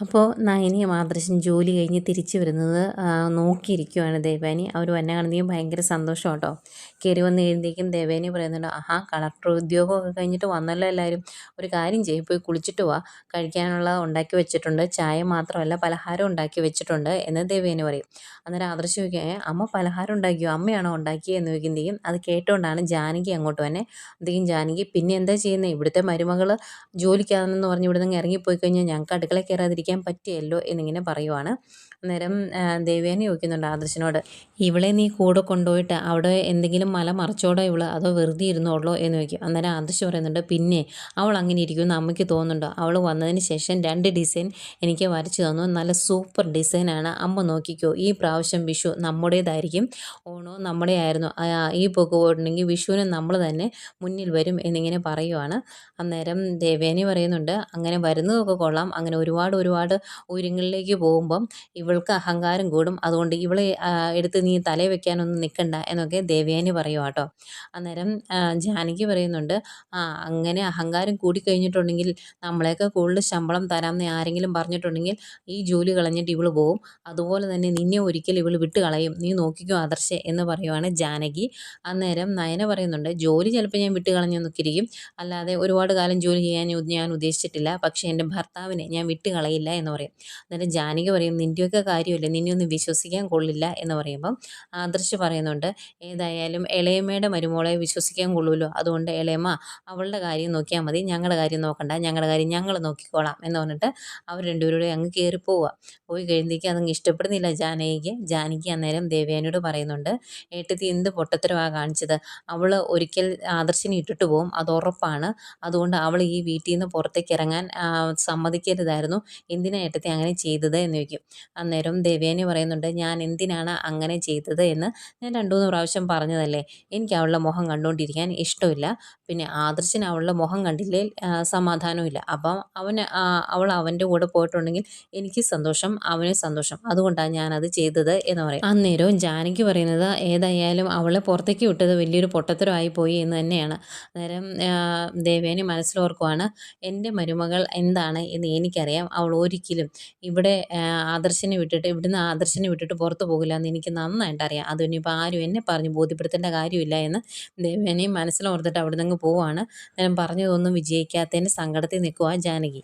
അപ്പോൾ നയനിയും ആദർശം ജോലി കഴിഞ്ഞ് തിരിച്ചു വരുന്നത് നോക്കിയിരിക്കുവാണ് ദേവാനി. അവർ വന്നെ കാണുന്നതും ഭയങ്കര സന്തോഷം കേട്ടോ കയറി വന്ന് കഴിയുമ്പോഴേക്കും ദേവേനി പറയുന്നുണ്ട് ആഹാ കളക്ടർ ഉദ്യോഗമൊക്കെ കഴിഞ്ഞിട്ട് വന്നല്ലോ എല്ലാവരും ഒരു കാര്യം ചെയ്യും പോയി കുളിച്ചിട്ട് വാ. കഴിക്കാനുള്ള ഉണ്ടാക്കി വെച്ചിട്ടുണ്ട്. ചായ മാത്രമല്ല പലഹാരം ഉണ്ടാക്കി വെച്ചിട്ടുണ്ട് എന്ന് ദേവേനി പറയും. അന്നേരം ആദർശം ചോദിക്കുക അമ്മ പലഹാരം ഉണ്ടാക്കിയോ? അമ്മയാണോ ഉണ്ടാക്കിയത് എന്ന് ചോദിക്കുന്നതെയും അത് കേട്ടുകൊണ്ടാണ് ജാനകി അങ്ങോട്ട് വന്നെ. അധികം ജാനകി പിന്നെ എന്താ ചെയ്യുന്നത് ഇവിടുത്തെ മരുമകൾ ജോലിക്കാണെന്ന് പറഞ്ഞ് ഇവിടുന്ന് ഇറങ്ങിപ്പോയി കഴിഞ്ഞാൽ ഞങ്ങൾക്ക് അടുക്കള കയറാതിരിക്കാൻ പറ്റിയല്ലോ എന്നിങ്ങനെ പറയുവാണ്. അന്നേരം ദേവേന ചോദിക്കുന്നുണ്ട് ആദർശനോട് ഇവളെ നീ കൂടെ കൊണ്ടുപോയിട്ട് അവിടെ എന്തെങ്കിലും മല മറച്ചോടോ ഇവൾ? അതോ വെറുതെ ഇരുന്നോളോ? എന്ന് ചോദിക്കും. അന്നേരം ആദർശ് പറയുന്നുണ്ട് പിന്നെ അവൾ അങ്ങനെ ഇരിക്കുമെന്ന് അമ്മയ്ക്ക് തോന്നുന്നുണ്ടോ? അവൾ വന്നതിന് ശേഷം രണ്ട് ഡിസൈൻ എനിക്ക് വരച്ചു തന്നു. നല്ല സൂപ്പർ ഡിസൈനാണ് അമ്മ നോക്കിക്കോ ഈ പ്രാവശ്യം വിഷു നമ്മുടേതായിരിക്കും. ഓണോ നമ്മുടെ ആയിരുന്നു. ഈ പൊക്ക് പോയിട്ടുണ്ടെങ്കിൽ വിഷുവിന് നമ്മൾ തന്നെ മുന്നിൽ വരും എന്നിങ്ങനെ പറയുവാണ്. അന്നേരം ദേവേനി പറയുന്നുണ്ട് അങ്ങനെ വരുന്നതൊക്കെ കൊള്ളാം. അങ്ങനെ ഒരുപാട് ഒരുപാട് ഉയരങ്ങളിലേക്ക് പോകുമ്പം ഇവൾക്ക് അഹങ്കാരം കൂടും. അതുകൊണ്ട് ഇവളെ എടുത്ത് നീ തലയിൽ വെക്കാനൊന്നും നിൽക്കണ്ട എന്നൊക്കെ ദേവയാനി പറയുക കേട്ടോ. അന്നേരം ജാനകി പറയുന്നുണ്ട് ആ അങ്ങനെ അഹങ്കാരം കൂടിക്കഴിഞ്ഞിട്ടുണ്ടെങ്കിൽ നമ്മളെയൊക്കെ കൂടുതൽ ശമ്പളം തരാമെന്ന് ആരെങ്കിലും പറഞ്ഞിട്ടുണ്ടെങ്കിൽ ഈ ജോലി കളഞ്ഞിട്ട് ഇവൾ പോവും. അതുപോലെ തന്നെ നിന്നെ ഒരിക്കൽ ഇവൾ വിട്ട് കളയും. നീ നോക്കിക്കോ ആദർശ എന്ന് പറയുവാണ് ജാനകി. അന്നേരം നയന പറയുന്നുണ്ട് ജോലി ചിലപ്പോൾ ഞാൻ വിട്ട് കളഞ്ഞു നിൽക്കിരിക്കും അല്ലാതെ ഒരുപാട് കാലം ജോലി ചെയ്യാൻ ഞാൻ ഉദ്ദേശിച്ചിട്ടില്ല. പക്ഷേ എന്റെ ഭർത്താവിനെ ഞാൻ വിട്ട് കളയില്ല. എന്ന് പറയും. അന്നേരം ജാനകി പറയും നിന്റെയൊക്കെ കാര്യമല്ലേ? നിന്നെ ഒന്നും വിശ്വസിക്കാൻ കൊള്ളില്ല എന്ന് പറയുമ്പം ആദർശ് പറയുന്നുണ്ട് ഏതായാലും ഇളയമ്മയുടെ മരുമോളെ വിശ്വസിക്കാൻ കൊള്ളുമല്ലോ അതുകൊണ്ട് ഇളയമ്മ അവളുടെ കാര്യം നോക്കിയാൽ മതി. ഞങ്ങളുടെ കാര്യം നോക്കണ്ട. ഞങ്ങളുടെ കാര്യം ഞങ്ങൾ നോക്കിക്കോളാം എന്ന് പറഞ്ഞിട്ട് അവർ രണ്ടുപേരുടെ അങ്ങ് കയറി പോവുക. പോയി കഴിയുമ്പോഴേക്കും അതങ്ങ് ഇഷ്ടപ്പെടുന്നില്ല ജാനകിക്ക്. ജാനകി അന്നേരം ദേവയാനിയോട് പറയുന്നുണ്ട് ഏട്ടത്തി എന്ത് പൊട്ടത്തരമാണ് കാണിച്ചത്? അവൾ ഒരിക്കൽ ആദർശിനെ ഇട്ടിട്ട് പോകും അത് ഉറപ്പാണ്. അതുകൊണ്ട് അവൾ ഈ വീട്ടിൽ നിന്ന് പുറത്തേക്ക് ഇറങ്ങാൻ സമ്മതിക്കരുതായിരുന്നു. എന്തിനാ ഏട്ടത്തി അങ്ങനെ ചെയ്തത് എന്ന് ചോദിക്കും. അന്നേരം ദേവയാനി പറയുന്നുണ്ട് ഞാൻ എന്തിനാണ് അങ്ങനെ ചെയ്തത് എന്ന് ഞാൻ രണ്ടു മൂന്ന് പ്രാവശ്യം പറഞ്ഞതല്ലേ? എനിക്ക് അവളുടെ മുഖം കണ്ടുകൊണ്ടിരിക്കാൻ ഇഷ്ടമില്ല. പിന്നെ ആദർശന് അവളുടെ മുഖം കണ്ടില്ലേ? സമാധാനമില്ല അപ്പം അവന് അവൾ അവന്റെ കൂടെ പോയിട്ടുണ്ടെങ്കിൽ എനിക്ക് സന്തോഷം അവന് സന്തോഷം. അതുകൊണ്ടാണ് ഞാനത് ചെയ്തത് എന്ന് പറയും. അന്നേരവും ജാനകി പറയുന്നത് ഏതായാലും അവളെ പുറത്തേക്ക് വിട്ടത് വലിയൊരു പൊട്ടത്തരമായി പോയി എന്ന് തന്നെയാണ്. അന്നേരം ദേവേനി മനസ്സിലോർക്കുവാണ് എന്റെ മരുമകൾ എന്താണ് എന്ന് എനിക്കറിയാം. അവൾ ഒരിക്കലും ഇവിടെ ആദർശനെ വിട്ടിട്ട് ഇവിടുന്ന് ആദർശനെ വിട്ടിട്ട് പുറത്തു പോകില്ല എന്ന് എനിക്ക് നന്നായിട്ട് അറിയാം അതിനിപ്പോൾ ആരും എന്നെ പറഞ്ഞു ബോധ്യപ്പെടുത്തേണ്ട കാര്യമില്ല എന്ന് ദേവേനി മനസ്സിലോർത്തിട്ട് അവിടെ നിന്ന് പോവാണ്. ഞാൻ പറഞ്ഞതൊന്നും വിജയിക്കാത്തതിന്റെ സങ്കടത്തിൽ നിൽക്കുക ജാനകി.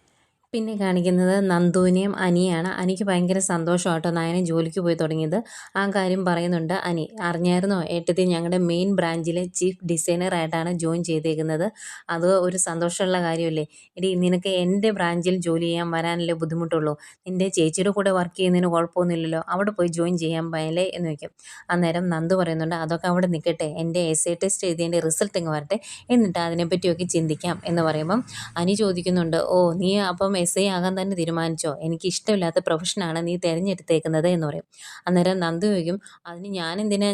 പിന്നെ കാണിക്കുന്നത് നന്ദുവിനെയും അനിയാണ് അനിക്ക് ഭയങ്കര സന്തോഷമാട്ടോ നയനെ ജോലിക്ക് പോയി തുടങ്ങിയത്. ആ കാര്യം പറയുന്നുണ്ട് അനി. അറിഞ്ഞായിരുന്നോ? ഏട്ടത്തി ഞങ്ങളുടെ മെയിൻ ബ്രാഞ്ചിലെ ചീഫ് ഡിസൈനറായിട്ടാണ് ജോയിൻ ചെയ്തേക്കുന്നത്. അത് ഒരു സന്തോഷമുള്ള കാര്യമല്ലേ? എടി നിനക്ക് എന്റെ ബ്രാഞ്ചിൽ ജോലി ചെയ്യാൻ വരാനല്ലേ ബുദ്ധിമുട്ടുള്ളൂ. നിന്റെ ചേച്ചിയുടെ കൂടെ വർക്ക് ചെയ്യുന്നതിന് കുഴപ്പമൊന്നുമില്ലല്ലോ. അവിടെ പോയി ജോയിൻ ചെയ്യാൻ പോയാലേ എന്ന് വയ്ക്കും അന്നേരം നന്ദു പറയുന്നുണ്ട് അതൊക്കെ അവിടെ നിൽക്കട്ടെ. എന്റെ എസ് ഐ ടെസ്റ്റ് എഴുതിയതിന്റെ റിസൾട്ട് ഇങ്ങ് വരട്ടെ. എന്നിട്ട് അതിനെപ്പറ്റിയൊക്കെ ചിന്തിക്കാം. എന്ന് പറയുമ്പം അനി ചോദിക്കുന്നുണ്ട് ഓ നീ അപ്പം എസ് ഐ ആകാൻ തന്നെ തീരുമാനിച്ചോ? എനിക്ക് ഇഷ്ടമില്ലാത്ത പ്രൊഫഷനാണ് നീ തിരഞ്ഞെടുത്തേക്കുന്നത് എന്ന് പറയും. അന്നേരം നന്ദു ചോദിക്കും അതിന് ഞാൻ എന്തിനാ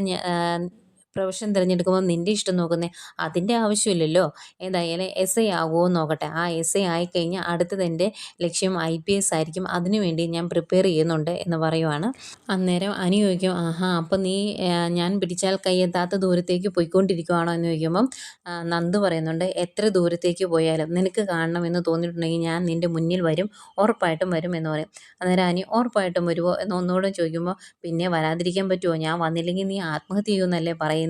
പ്രൊഫഷൻ തിരഞ്ഞെടുക്കുമ്പോൾ നിന്റെ ഇഷ്ടം നോക്കുന്നേ. അതിന്റെ ആവശ്യമില്ലല്ലോ. ഏതായാലും എസ് ഐ ആകുമോ നോക്കട്ടെ. ആ എസ് ഐ ആയിക്കഴിഞ്ഞാൽ അടുത്തത് എന്റെ ലക്ഷ്യം ഐ പി എസ് ആയിരിക്കും. അതിനുവേണ്ടി ഞാൻ പ്രിപ്പയർ ചെയ്യുന്നുണ്ട് എന്ന് പറയുവാണ്. അന്നേരം അനി ചോദിക്കും ആഹാ അപ്പം നീ ഞാൻ പിടിച്ചാൽ കൈയെത്താത്ത ദൂരത്തേക്ക് പോയിക്കൊണ്ടിരിക്കുവാണോ? എന്ന് ചോദിക്കുമ്പം നന്ദ് പറയുന്നുണ്ട് എത്ര ദൂരത്തേക്ക് പോയാലും നിനക്ക് കാണണം കാണണമെന്ന് തോന്നിയിട്ടുണ്ടെങ്കിൽ ഞാൻ നിന്റെ മുന്നിൽ വരും. ഉറപ്പായിട്ടും വരും എന്ന് പറയും. അന്നേരം അനി ഉറപ്പായിട്ടും വരുമോ എന്ന് ഒന്നുകൂടെ ചോദിക്കുമ്പോൾ പിന്നെ വരാതിരിക്കാൻ പറ്റുമോ ഞാൻ വന്നില്ലെങ്കിൽ നീ ആത്മഹത്യ ചെയ്യുമെന്നല്ലേ പറയുന്നത്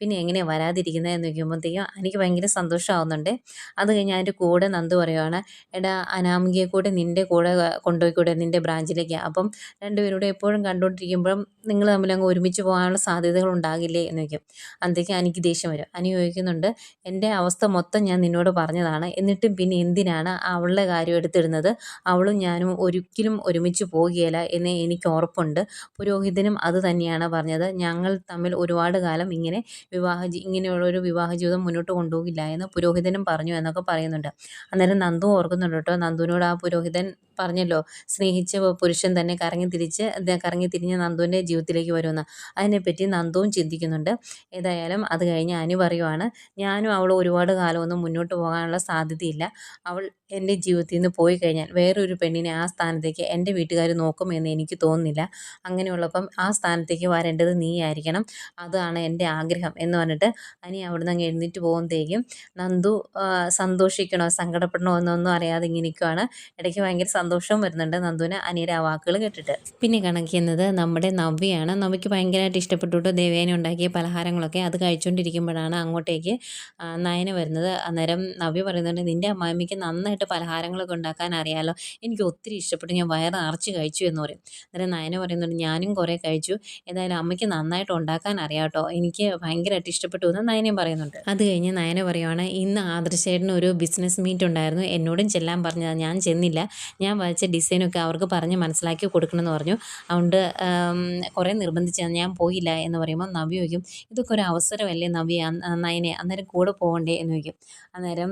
പിന്നെ എങ്ങനെയാണ് വരാതിരിക്കുന്നത് എന്ന് ചോദിക്കുമ്പോഴത്തേക്കും എനിക്ക് ഭയങ്കര സന്തോഷമാവുന്നുണ്ട്. അത് കഴിഞ്ഞ് അതിന്റെ കൂടെ നന്ദു പറയുവാണ് എടാ അനാമികയെ കൂടെ നിന്റെ കൂടെ കൊണ്ടുപോയിക്കൂടെ നിന്റെ ബ്രാഞ്ചിലേക്ക്? അപ്പം രണ്ടുപേരൂടെ എപ്പോഴും കണ്ടുകൊണ്ടിരിക്കുമ്പോഴും നിങ്ങൾ തമ്മിൽ അങ്ങ് ഒരുമിച്ച് പോകാനുള്ള സാധ്യതകൾ ഉണ്ടാകില്ലേ എന്ന് ചോദിക്കും. അന്നേക്ക് എനിക്ക് ദേഷ്യം വരും. അനി ചോദിക്കുന്നുണ്ട് എന്റെ അവസ്ഥ മൊത്തം ഞാൻ നിന്നോട് പറഞ്ഞതാണ്. എന്നിട്ടും പിന്നെ എന്തിനാണ് അവളുടെ കാര്യം എടുത്തിടുന്നത്? അവളും ഞാനും ഒരിക്കലും ഒരുമിച്ച് പോകുകയില്ല എന്ന് എനിക്ക് ഉറപ്പുണ്ട്. പുരോഹിതനും അത് തന്നെയാണ് പറഞ്ഞത്. ഞങ്ങൾ തമ്മിൽ ഒരുപാട് കാലം ഇങ്ങനെ വിവാഹ ഇങ്ങനെയുള്ള ഒരു വിവാഹ ജീവിതം മുന്നോട്ട് കൊണ്ടുപോകില്ല എന്ന് പുരോഹിതനും പറഞ്ഞു എന്നൊക്കെ പറയുന്നുണ്ട്. അന്നേരം നന്ദു ഓർക്കുന്നുണ്ട് കേട്ടോ. നന്ദുവിനോട് ആ പുരോഹിതൻ പറഞ്ഞല്ലോ സ്നേഹിച്ച പുരുഷൻ തന്നെ കറങ്ങി തിരിച്ച് കറങ്ങി തിരിഞ്ഞ് നന്ദുവിന്റെ ജീവിതത്തിലേക്ക് വരുമെന്ന്. അതിനെപ്പറ്റി നന്ദുവും ചിന്തിക്കുന്നുണ്ട്. ഏതായാലും അത് കഴിഞ്ഞ് അനു പറയുവാണ് ഞാനും അവൾ ഒരുപാട് കാലമൊന്നും മുന്നോട്ട് പോകാനുള്ള സാധ്യതയില്ല. അവൾ എന്റെ ജീവിതത്തിൽ നിന്ന് പോയി കഴിഞ്ഞാൽ വേറൊരു പെണ്ണിനെ ആ സ്ഥാനത്തേക്ക് എന്റെ വീട്ടുകാർ നോക്കുമെന്ന് എനിക്ക് തോന്നുന്നില്ല. അങ്ങനെയുള്ളപ്പം ആ സ്ഥാനത്തേക്ക് വരേണ്ടത് നീ ആയിരിക്കണം അതാണ് എന്റെ ആഗ്രഹം എന്ന് പറഞ്ഞിട്ട് അനി അവിടുന്ന് അങ്ങ് എഴുന്നേറ്റ് പോകുമ്പോഴത്തേക്കും നന്ദു സന്തോഷിക്കണോ സങ്കടപ്പെടണോ എന്നൊന്നും അറിയാതെ ഇങ്ങനെ നിൽക്കുവാണ് ഇടയ്ക്ക് ഭയങ്കര സന്തോഷവും വരുന്നുണ്ട് നന്ദുവിന് അനിയുടെ ആ വാക്കുകൾ കേട്ടിട്ട്. പിന്നെ കണക്കുന്നത് നമ്മുടെ നവ്യയാണ്. നവ്യക്ക് ഭയങ്കരമായിട്ട് ഇഷ്ടപ്പെട്ടിട്ട് ദേവേന ഉണ്ടാക്കിയ പലഹാരങ്ങളൊക്കെ അത് കഴിച്ചുകൊണ്ടിരിക്കുമ്പോഴാണ് അങ്ങോട്ടേക്ക് നയന വരുന്നത്. അന്നേരം നവ്യ പറയുന്നുണ്ട് നിന്റെ അമ്മായിമ്മയ്ക്ക് നന്നായിട്ട് പലഹാരങ്ങളൊക്കെ ഉണ്ടാക്കാൻ അറിയാമല്ലോ എനിക്ക് ഒത്തിരി ഇഷ്ടപ്പെട്ടു. ഞാൻ വയറ് നിറച്ച് കഴിച്ചു എന്ന് പറയും. അന്നേരം നയന പറയുന്നുണ്ട് ഞാനും കുറേ കഴിച്ചു. ഏതായാലും അമ്മയ്ക്ക് നന്നായിട്ട് ഉണ്ടാക്കാൻ അറിയാം കേട്ടോ എനിക്ക് ഭയങ്കരമായിട്ട് ഇഷ്ടപ്പെട്ടു എന്ന് നയനയും പറയുന്നുണ്ട്. അത് കഴിഞ്ഞ് നയന പറയുവാണ് ഇന്ന് ആദർശേട്ടന് ഒരു ബിസിനസ് മീറ്റ് ഉണ്ടായിരുന്നു. എന്നോടും ചെല്ലാൻ പറഞ്ഞത്. ഞാൻ ചെന്നില്ല. ഞാൻ വരച്ച ഡിസൈനൊക്കെ അവർക്ക് പറഞ്ഞ് മനസ്സിലാക്കി കൊടുക്കണമെന്ന് പറഞ്ഞു. അതുകൊണ്ട് കുറേ നിർബന്ധിച്ചാണ് ഞാൻ പോയില്ല. എന്ന് പറയുമ്പോൾ നവ്യ ചോദിക്കും ഇതൊക്കെ ഒരു അവസരമല്ലേ നവ്യ? നയനെ അന്നേരം കൂടെ പോകണ്ടേ? എന്ന് ചോദിക്കും. അന്നേരം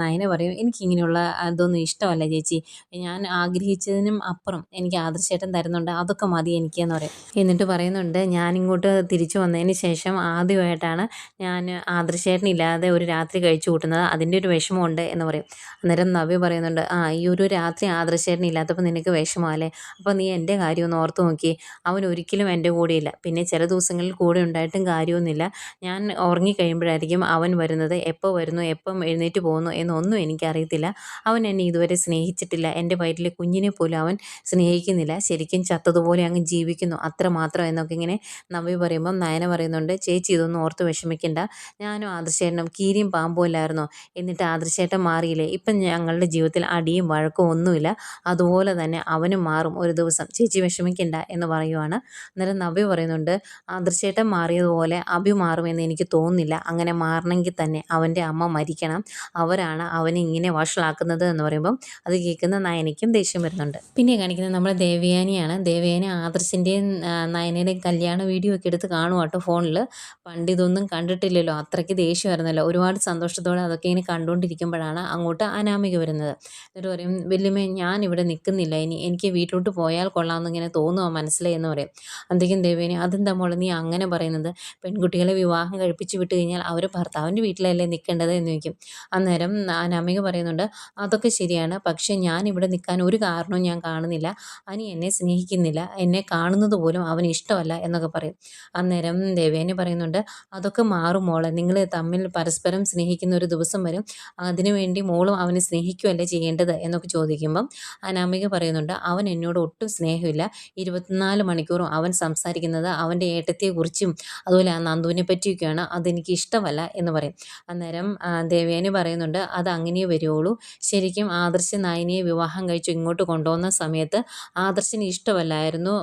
നയന പറയും എനിക്കിങ്ങനെയുള്ള അതൊന്നും ഇഷ്ടമല്ല ചേച്ചി. ഞാൻ ആഗ്രഹിച്ചതിനും അപ്പുറം എനിക്ക് ആദർശേട്ടൻ തരുന്നുണ്ട്. അതൊക്കെ മതി എനിക്ക് എന്ന് പറയും. എന്നിട്ട് പറയുന്നുണ്ട് ഞാനിങ്ങോട്ട് തിരിച്ചു വന്നതിന് ശേഷം ആദ്യമായിട്ടാണ് ഞാൻ ആദർശേട്ടനില്ലാതെ ഒരു രാത്രി കഴിച്ചു കൂട്ടുന്നത്. അതിന്റെ ഒരു വിഷമമുണ്ട് എന്ന് പറയും. അന്നേരം നവ്യ പറയുന്നുണ്ട് ആ ഈ ഒരു രാത്രി ആദർശേട്ടൻ ഇല്ലാത്തപ്പോൾ നിനക്ക് വിഷമമല്ലേ അപ്പോൾ നീ എന്റെ കാര്യം ഒന്ന് ഓർത്ത് നോക്കി. അവൻ ഒരിക്കലും എന്റെ കൂടെയില്ല പിന്നെ ചില ദിവസങ്ങളിൽ കൂടെ ഉണ്ടായിട്ടും കാര്യമൊന്നുമില്ല. ഞാൻ ഉറങ്ങിക്കഴിയുമ്പോഴായിരിക്കും അവൻ വരുന്നത്. എപ്പോൾ വരുന്നു? എപ്പം എഴുന്നേറ്റ് പോകുന്നു? എന്നൊന്നും എനിക്കറിയത്തില്ല. അവൻ എന്നെ ഇതുവരെ സ്നേഹിച്ചിട്ടില്ല. എന്റെ വയറ്റിലെ കുഞ്ഞിനെ പോലും അവൻ സ്നേഹിക്കുന്നില്ല. ശരിക്കും ചത്തതുപോലെ അങ്ങ് ജീവിക്കുന്നു. അത്ര മാത്രം എന്നൊക്കെ ഇങ്ങനെ നവ്യ പറയുമ്പം നയന പറയുന്നുണ്ട്. ചേച്ചി ഇതൊന്നും ഓർത്ത് വിഷമിക്കണ്ട. ഞാനും ആദർശേട്ടനും കീരിയും പാമ്പും അല്ലായിരുന്നോ? എന്നിട്ട് ആദർശേട്ടൻ മാറിയില്ലേ? ഇപ്പം ഞങ്ങളുടെ ജീവിതത്തിൽ അടിയും വഴക്കും ഒന്നുമില്ല. അതുപോലെ തന്നെ അവനും മാറും. ഒരു ദിവസം ചേച്ചി വിഷമിക്കണ്ട എന്ന് പറയുവാണ്. അന്നേരം നവ്യ പറയുന്നുണ്ട് ആദർശേട്ടൻ മാറിയതുപോലെ അഭി മാറുമെന്ന് എനിക്ക് തോന്നുന്നില്ല. അങ്ങനെ മാറണമെങ്കിൽ തന്നെ അവന്റെ അമ്മ മരിക്കണം. അവരാണ് അവനെ ഇങ്ങനെ വഷളാക്കുന്നത് എന്ന് പറയുമ്പം അത് കേൾക്കുന്ന നയനയ്ക്കും ദേഷ്യം വരുന്നുണ്ട്. പിന്നെ കാണിക്കുന്നത് നമ്മുടെ ദേവയാനിയാണ്. ദേവയാനി ആദർശിന്റെയും നയനയുടെയും കല്യാണ വീഡിയോ ഒക്കെ എടുത്ത് കാണുവാട്ടോ ഫോണിൽ പണ്ട് ഇതൊന്നും കണ്ടിട്ടില്ലല്ലോ. അത്രയ്ക്ക് ദേഷ്യമായിരുന്നല്ലോ. ഒരുപാട് സന്തോഷത്തോടെ അതൊക്കെ ഇങ്ങനെ കണ്ടുകൊണ്ടിരിക്കുമ്പോഴാണ് അങ്ങോട്ട് അനാമിക വരുന്നത്. എന്നിട്ട് പറയും വല്യമ്മ ഞാൻ ഇവിടെ നിൽക്കുന്നില്ല ഇനി എനിക്ക് വീട്ടിലോട്ട് പോയാൽ കൊള്ളാമെന്ന് ഇങ്ങനെ തോന്നുക മനസ്സിലായി എന്ന് പറയും. അന്തേക്കും ദേവേനി അതെന്താ മോളെ നീ അങ്ങനെ പറയുന്നത്? പെൺകുട്ടികളെ വിവാഹം കഴിപ്പിച്ച് വിട്ട് കഴിഞ്ഞാൽ അവർ ഭർത്താവിന്റെ വീട്ടിലല്ലേ നിൽക്കേണ്ടത്? എന്ന് ചോദിക്കും. അന്നേരം അനാമിക പറയുന്നുണ്ട് അതൊക്കെ ശരിയാണ്. പക്ഷേ ഞാൻ ഇവിടെ നിൽക്കാൻ ഒരു കാരണവും ഞാൻ കാണുന്നില്ല. അനി എന്നെ സ്നേഹിക്കുന്നില്ല. എന്നെ കാണുന്നത് പോലും അവന് ഇഷ്ടമല്ല എന്നൊക്കെ പറയും. അന്നേരം ദേവേനി പറയുന്നുണ്ട്. അതൊക്കെ മാറും മോളെ. നിങ്ങൾ തമ്മിൽ പരസ്പരം സ്നേഹിക്കുന്ന ഒരു ദിവസം വരും. അതിനുവേണ്ടി മോളും അവനെ സ്നേഹിക്കുകയല്ലേ ചെയ്യേണ്ടത് എന്നൊക്കെ ചോദിക്കുമ്പം അനാമിക പറയുന്നുണ്ട് അവൻ എന്നോട് ഒട്ടും സ്നേഹമില്ല. ഇരുപത്തിനാല് മണിക്കൂറും അവൻ സംസാരിക്കുന്നത് അവന്റെ ഏട്ടത്തെക്കുറിച്ചും അതുപോലെ ആ നന്ദുവിനെ പറ്റിയൊക്കെയാണ് അതെനിക്ക് ഇഷ്ടമല്ല എന്ന് പറയും. അന്നേരം ദേവയാനി പറയുന്നുണ്ട് അത് അങ്ങനെ വരുവുള്ളൂ ശരിക്കും ആദർശ് നയനിയെ വിവാഹം കഴിച്ചു ഇങ്ങോട്ട് കൊണ്ടുവന്ന സമയത്ത് ആദർശിന് ഇഷ്ടമല്ലായിരുന്നു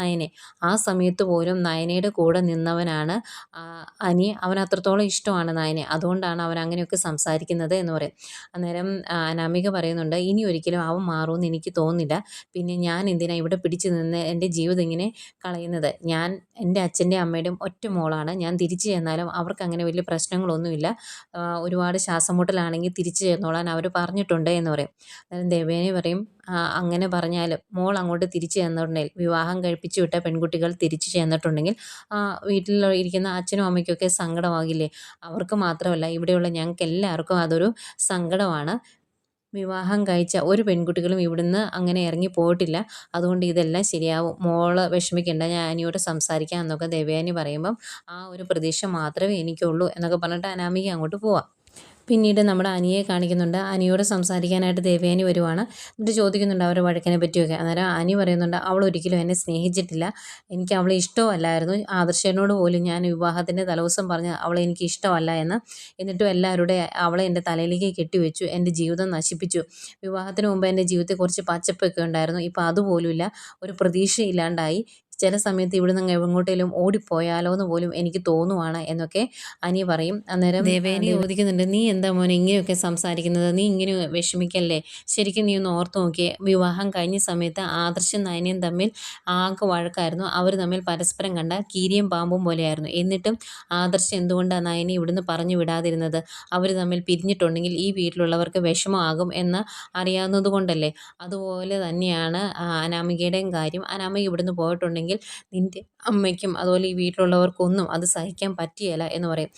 നയനെ. ആ സമയത്ത് പോലും നയനയുടെ കൂടെ നിന്നവനാണ് ആ, അനി അവൻ അത്രത്തോളം ഇഷ്ടമാണ് നായനെ. അതുകൊണ്ടാണ് അവൻ അങ്ങനെയൊക്കെ സംസാരിക്കുന്നത് എന്ന് പറയും. അന്നേരം അനാമിക പറയുന്നുണ്ട് ഇനി ഒരിക്കലും അവൻ മാറുമെന്ന് എനിക്ക് തോന്നുന്നില്ല. പിന്നെ ഞാൻ എന്തിനാ ഇവിടെ പിടിച്ചു നിന്ന് എന്റെ ജീവിതം ഇങ്ങനെ കളയുന്നത്? ഞാൻ എന്റെ അച്ഛന്റെയും അമ്മയുടെയും ഒറ്റ മോളാണ്. ഞാൻ തിരിച്ചു ചെന്നാലും അവർക്ക് അങ്ങനെ വലിയ പ്രശ്നങ്ങളൊന്നുമില്ല. ഒരുപാട് ശ്വാസം മുട്ടലാണെങ്കിൽ തിരിച്ചു ചെന്നോളാൻ അവർ പറഞ്ഞിട്ടുണ്ട് എന്ന് പറയും. അന്നേരം ദേവേനി പറയും "ആ, അങ്ങനെ പറഞ്ഞാലും മോൾ അങ്ങോട്ട് തിരിച്ചു ചെന്നിട്ടുണ്ടെങ്കിൽ വിവാഹം കഴിപ്പിച്ചു വിട്ട പെൺകുട്ടികൾ തിരിച്ചു ചെന്നിട്ടുണ്ടെങ്കിൽ ആ, വീട്ടിൽ ഇരിക്കുന്ന അച്ഛനും അമ്മയ്ക്കൊക്കെ സങ്കടമാകില്ലേ? അവർക്ക് മാത്രമല്ല ഇവിടെയുള്ള ഞങ്ങൾക്ക് എല്ലാവർക്കും അതൊരു സങ്കടമാണ്. വിവാഹം കഴിച്ച ഒരു പെൺകുട്ടികളും ഇവിടുന്ന് അങ്ങനെ ഇറങ്ങി പോയിട്ടില്ല. അതുകൊണ്ട് ഇതെല്ലാം ശരിയാവും. മോൾ വിഷമിക്കേണ്ട ഞാൻ അനിയോട് സംസാരിക്കാം എന്നൊക്കെ ദേവയാനി പറയുമ്പം ആ ഒരു പ്രതീക്ഷ മാത്രമേ എനിക്കുള്ളൂ എന്നൊക്കെ പറഞ്ഞിട്ട് അനാമിക അങ്ങോട്ട് പോവാം. പിന്നീട് നമ്മുടെ അനിയെ കാണിക്കുന്നുണ്ട്. അനിയോട് സംസാരിക്കാനായിട്ട് ദേവയാനി വരുവാണ്. എന്നിട്ട് ചോദിക്കുന്നുണ്ട് അവരുടെ വഴക്കിനെ പറ്റിയൊക്കെ. അന്നേരം അനി പറയുന്നുണ്ട് അവൾ ഒരിക്കലും എന്നെ സ്നേഹിച്ചിട്ടില്ല. എനിക്ക് അവളെ ഇഷ്ടമല്ലായിരുന്നു. ആദർശനോട് പോലും ഞാൻ വിവാഹത്തിന്റെ തലേദിവസം പറഞ്ഞ് അവളെ എനിക്ക് ഇഷ്ടമല്ല എന്ന് എന്നിട്ടും എല്ലാവരുടെ അവളെ എന്റെ തലയിലേക്ക് കെട്ടിവെച്ചു. എന്റെ ജീവിതം നശിപ്പിച്ചു. വിവാഹത്തിന് മുമ്പ് എന്റെ ജീവിതത്തിൽ കുറച്ച് പച്ചപ്പൊക്കെ ഉണ്ടായിരുന്നു. ഇപ്പോൾ അതുപോലുമില്ല. ഒരു പ്രതീക്ഷയില്ലാണ്ടായി. ചില സമയത്ത് ഇവിടുന്ന് അങ്ങ് എങ്ങോട്ടേലും ഓടിപ്പോയാലോ എന്ന് പോലും എനിക്ക് തോന്നുവാണ് എന്നൊക്കെ അനി പറയും. അന്നേരം ദേവേനി ചോദിക്കുന്നുണ്ട് നീ എന്താ മോനെ ഇങ്ങനെയൊക്കെ സംസാരിക്കുന്നത്? നീ ഇങ്ങനെ വിഷമിക്കല്ലേ? ശരിക്കും നീ ഒന്ന് ഓർത്ത് നോക്കിയേ. വിവാഹം കഴിഞ്ഞ സമയത്ത് ആദർശം നയനയും തമ്മിൽ ആകെ വഴക്കായിരുന്നു. അവർ തമ്മിൽ പരസ്പരം കണ്ട കീരിയും പാമ്പും പോലെയായിരുന്നു. എന്നിട്ടും ആദർശം എന്തുകൊണ്ടാണ് നയനെ ഇവിടുന്ന് പറഞ്ഞു വിടാതിരുന്നത്? അവർ തമ്മിൽ പിരിഞ്ഞിട്ടുണ്ടെങ്കിൽ ഈ വീട്ടിലുള്ളവർക്ക് വിഷമമാകും എന്ന് അറിയാവുന്നത് കൊണ്ടല്ലേ അതുപോലെ തന്നെയാണ് അനാമികയുടെയും കാര്യം. അനാമിക ഇവിടുന്ന് പോയിട്ടുണ്ടെങ്കിൽ നിന്റെ അമ്മയ്ക്കും അതുപോലെ ഈ വീട്ടിലുള്ളവർക്കൊന്നും അത് സഹിക്കാൻ പറ്റിയല്ല എന്ന് പറയും.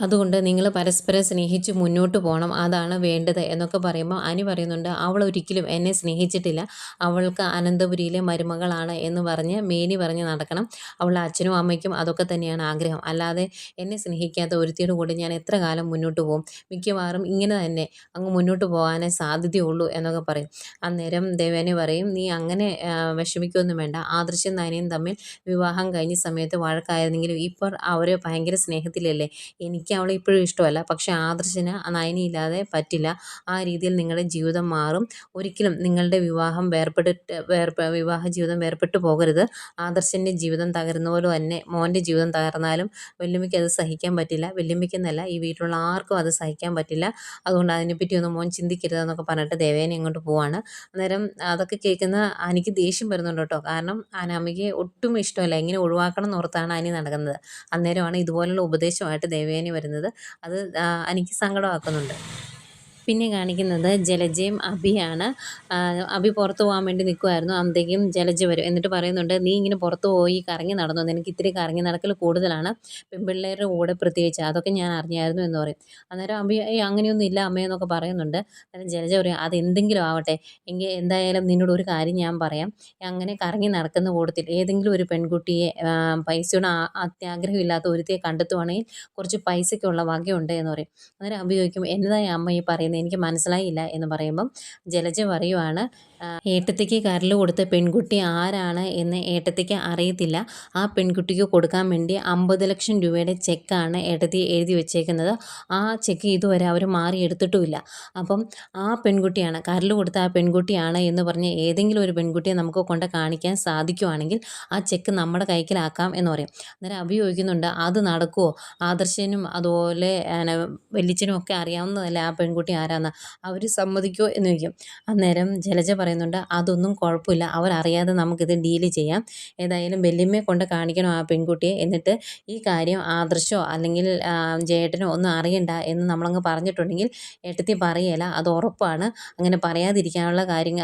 അതുകൊണ്ട് നിങ്ങൾ പരസ്പരം സ്നേഹിച്ച് മുന്നോട്ട് പോകണം. അതാണ് വേണ്ടത് എന്നൊക്കെ പറയുമ്പോൾ അനി പറയുന്നുണ്ട് അവൾ ഒരിക്കലും എന്നെ സ്നേഹിച്ചിട്ടില്ല. അവൾക്ക് അനന്തപുരിയിലെ മരുമകളാണ് എന്ന് പറഞ്ഞ് മേനി പറഞ്ഞ് നടക്കണം. അവളുടെ അച്ഛനും അമ്മയ്ക്കും അതൊക്കെ തന്നെയാണ് ആഗ്രഹം. അല്ലാതെ എന്നെ സ്നേഹിക്കാത്ത ഒരുത്തിയുടെ കൂടെ ഞാൻ എത്ര കാലം മുന്നോട്ട് പോകും? മിക്കവാറും ഇങ്ങനെ തന്നെ അങ്ങ് മുന്നോട്ട് പോകാനേ സാധ്യതയുള്ളൂ എന്നൊക്കെ പറയും. അന്നേരം ദേവേനെ പറയും നീ അങ്ങനെ വിഷമിക്കൊന്നും വേണ്ട. ആദർശം നയനയും തമ്മിൽ വിവാഹം കഴിഞ്ഞ സമയത്ത് വഴക്കായിരുന്നെങ്കിലും ഇപ്പോൾ അവരെ ഭയങ്കര സ്നേഹത്തിലല്ലേ? എനിക്ക് എനിക്ക് അവളെ ഇപ്പോഴും ഇഷ്ടമല്ല. പക്ഷേ ആദർശിന് നയനിയില്ലാതെ പറ്റില്ല. ആ രീതിയിൽ നിങ്ങളുടെ ജീവിതം മാറും. ഒരിക്കലും നിങ്ങളുടെ വിവാഹം വേർപെട്ടിട്ട് വേർ വിവാഹ ജീവിതം വേർപെട്ടു പോകരുത്. ആദർശിന്റെ ജീവിതം തകരുന്ന പോലെ തന്നെ മോന്റെ ജീവിതം തകർന്നാലും വല്യമ്മയ്ക്ക് അത് സഹിക്കാൻ പറ്റില്ല. വല്യമ്മയ്ക്കെന്നല്ല ഈ വീട്ടിലുള്ള ആർക്കും അത് സഹിക്കാൻ പറ്റില്ല. അതുകൊണ്ട് അതിനെപ്പറ്റി ഒന്നും മോൻ ചിന്തിക്കരുതെന്നൊക്കെ പറഞ്ഞിട്ട് ദേവേനെ ഇങ്ങോട്ട് പോവാണ്. അന്നേരം അതൊക്കെ കേൾക്കുന്ന എനിക്ക് ദേഷ്യം വരുന്നുണ്ട് കേട്ടോ. കാരണം അനാമികയെ ഒട്ടും ഇഷ്ടമല്ല. എങ്ങനെ ഒഴിവാക്കണം എന്നോർത്താണ് അനി നടക്കുന്നത്. അന്നേരമാണ് ഇതുപോലുള്ള ഉപദേശമായിട്ട് ദേവേനി വരുന്നത്. അത് എനിക്ക് സങ്കടമാക്കുന്നുണ്ട്. പിന്നെ കാണിക്കുന്നത് ജലജയും അഭിയാണ് അഭി പുറത്ത് പോകാൻ വേണ്ടി നിൽക്കുമായിരുന്നു അന്തേക്കും ജലജ വരും. എന്നിട്ട് പറയുന്നുണ്ട് നീ ഇങ്ങനെ പുറത്ത് പോയി കറങ്ങി നടന്നു? നിനക്ക് ഇത്തിരി കറങ്ങി നടക്കൽ കൂടുതലാണ്. പെൺപിള്ളേരുടെ കൂടെ പ്രത്യേകിച്ച് അതൊക്കെ ഞാൻ അറിഞ്ഞായിരുന്നു എന്ന് പറയും. അന്നേരം അഭി അങ്ങനെയൊന്നും ഇല്ല അമ്മയെന്നൊക്കെ പറയുന്നുണ്ട്. അന്നേരം ജലജ പറയും അതെന്തെങ്കിലും ആവട്ടെ. എങ്കിൽ എന്തായാലും നിന്നോട് ഒരു കാര്യം ഞാൻ പറയാം. അങ്ങനെ കറങ്ങി നടക്കുന്ന കൂട്ടത്തിൽ ഏതെങ്കിലും ഒരു പെൺകുട്ടിയെ പൈസയുടെ അത്യാഗ്രഹമില്ലാത്ത ഒരുത്തിയെ കണ്ടെത്തുവാണെങ്കിൽ കുറച്ച് പൈസയ്ക്കുള്ള വകയുണ്ട് എന്ന് പറയും. അന്നേരം അഭി ചോദിക്കും എന്നതായി അമ്മ ഈ പറയുന്നത് എനിക്ക് മനസ്സിലായില്ല എന്ന് പറയുമ്പം ജലജ പറയുവാണ് ഏട്ടത്തിക്ക് കരൽ കൊടുത്ത പെൺകുട്ടി ആരാണ് എന്ന് ഏട്ടത്തിക്ക് അറിയത്തില്ല. ആ പെൺകുട്ടിക്ക് കൊടുക്കാൻ വേണ്ടി അമ്പത് ലക്ഷം രൂപയുടെ ചെക്കാണ് ഏട്ടത്തി എഴുതി വെച്ചേക്കുന്നത്. ആ ചെക്ക് ഇതുവരെ അവർ മാറി എടുത്തിട്ടുമില്ല. അപ്പം ആ പെൺകുട്ടിയാണ് കരൽ കൊടുത്ത ആ പെൺകുട്ടിയാണ് എന്ന് പറഞ്ഞ് ഏതെങ്കിലും ഒരു പെൺകുട്ടിയെ നമുക്ക് കൊണ്ട് കാണിക്കാൻ സാധിക്കുവാണെങ്കിൽ ആ ചെക്ക് നമ്മുടെ കൈക്കലാക്കാം എന്ന് പറയും. അന്നേരം അഭിയോഗിക്കുന്നുണ്ട് അത് നടക്കുമോ ആദർശനും അതുപോലെ വല്യച്ഛനും ഒക്കെ അറിയാവുന്നതല്ലേ ആ പെൺകുട്ടി ആരാന്ന് അവർ സമ്മതിക്കുമോ എന്ന് ചോദിക്കും. അന്നേരം ജലജ പറയുന്നുണ്ട് അതൊന്നും കുഴപ്പമില്ല. അവരറിയാതെ നമുക്കിത് ഡീൽ ചെയ്യാം. ഏതായാലും വെല്ലുമ്മയെ കൊണ്ട് കാണിക്കണം ആ പെൺകുട്ടിയെ. എന്നിട്ട് ഈ കാര്യം ആദർശോ അല്ലെങ്കിൽ ജേട്ടനോ ഒന്നും അറിയണ്ട എന്ന് നമ്മളങ്ങ് പറഞ്ഞിട്ടുണ്ടെങ്കിൽ ഏട്ടത്തി പറയല. അത് ഉറപ്പാണ്. അങ്ങനെ പറയാതിരിക്കാനുള്ള കാര്യങ്ങൾ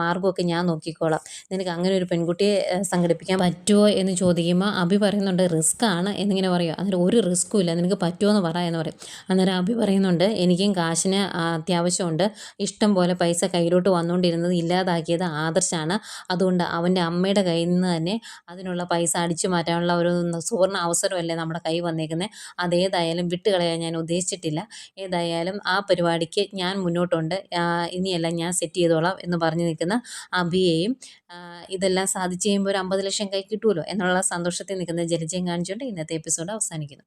മാർഗമൊക്കെ ഞാൻ നോക്കിക്കോളാം. നിനക്ക് അങ്ങനെ ഒരു പെൺകുട്ടിയെ സംഘടിപ്പിക്കാൻ പറ്റുമോ എന്ന് ചോദിക്കുമ്പോൾ അഭി പറയുന്നുണ്ട് റിസ്ക് ആണ് എന്നിങ്ങനെ പറയുമോ അന്നേരം ഒരു റിസ്ക്കും ഇല്ല. നിനക്ക് പറ്റുമോ എന്ന് പറ എന്ന് പറയും. അന്നേരം അഭി പറയുന്നുണ്ട് എനിക്കും കാശിന് അത്യാവശ്യമുണ്ട്. ഇഷ്ടം പോലെ പൈസ കയ്യിലോട്ട് വന്നുകൊണ്ടിരുന്നത് ഇല്ലാതാക്കിയത് ആദർശാണ്. അതുകൊണ്ട് അവന്റെ അമ്മയുടെ കയ്യിൽ നിന്ന് തന്നെ അതിനുള്ള പൈസ അടിച്ചു മാറ്റാനുള്ള ഒരു സുവർണ അവസരമല്ലേ നമ്മുടെ കൈ വന്നേക്കുന്നത് അതേതായാലും വിട്ടുകളയാൻ ഞാൻ ഉദ്ദേശിച്ചിട്ടില്ല. ഏതായാലും ആ പരിപാടിക്ക് ഞാൻ മുന്നോട്ടുണ്ട്. ഇനിയെല്ലാം ഞാൻ സെറ്റ് ചെയ്തോളാം എന്ന് പറഞ്ഞു നിൽക്കുന്ന അഭിയെയും ഇതെല്ലാം സാധിച്ചു കഴിയുമ്പോൾ ഒരു അമ്പത് ലക്ഷം കൈ കിട്ടുമല്ലോ എന്നുള്ള സന്തോഷത്തിൽ നിൽക്കുന്ന ജലജയം കാണിച്ചുകൊണ്ട് ഇന്നത്തെ എപ്പിസോഡ് അവസാനിക്കുന്നു.